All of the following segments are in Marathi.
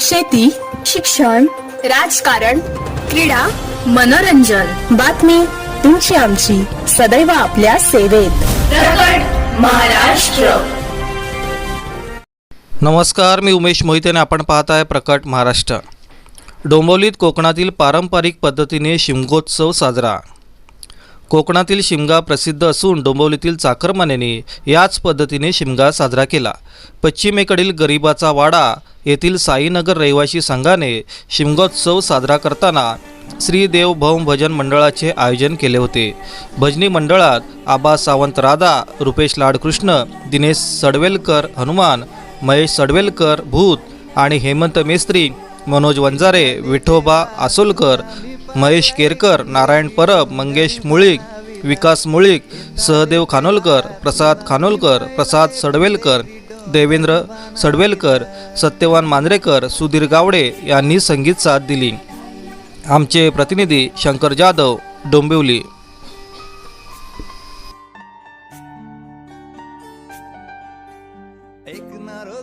शेती शिक्षण राजकारण क्रीडा मनोरंजन. बातमी तुमची आमची. सदैव आपल्या सेवेत. प्रकट महाराष्ट्र. नमस्कार मी उमेश मोहिते आणि आपण पाहत आहे प्रकट महाराष्ट्र. डोंबिवलीत कोकणातील पारंपरिक पद्धतीने शिमगोत्सव साजरा. कोकणातील शिमगा प्रसिद्ध असून डोंबिवलीतील चाकरमान्यांनी याच पद्धतीने शिमगा साजरा केला. पश्चिमेकडील गरिबाचा वाडा येथील साईनगर रहिवासी संघाने शिमगोत्सव साजरा करताना श्रीदेव भौम भजन मंडळाचे आयोजन केले होते. भजनी मंडळात आबा सावंत राधा रुपेश लाडकृष्ण दिनेश सडवेलकर हनुमान महेश सडवेलकर भूत आणि हेमंत मेस्त्री मनोज वंजारे विठोबा आसोलकर महेश केरकर नारायण परब मंगेश मुळीक विकास मुळीक सहदेव खानोलकर प्रसाद खानोलकर प्रसाद सडवेलकर देवेंद्र सडवेलकर सत्यवान मांजरेकर सुधीर गावडे यांनी संगीत साथ दिली. आमचे प्रतिनिधी शंकर जाधव डोंबिवली. एक नारो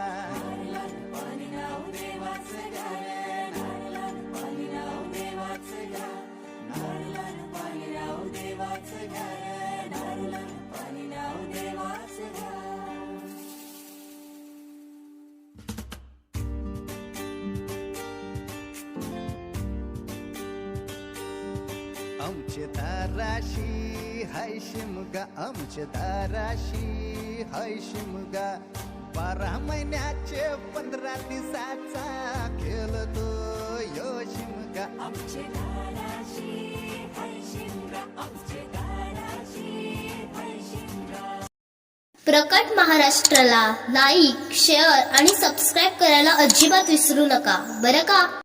आमचे दाराशी हाय शिमगा आमचे दाराशी हाय शिमगा बारा महिन्याचे पंधरा दिवसाचा खेळ तो यो शिमगा आमचे दाराशी प्रकट महाराष्ट्राला लाईक शेअर आणि सबस्क्राईब करायला अजिबात विसरू नका. बरं का?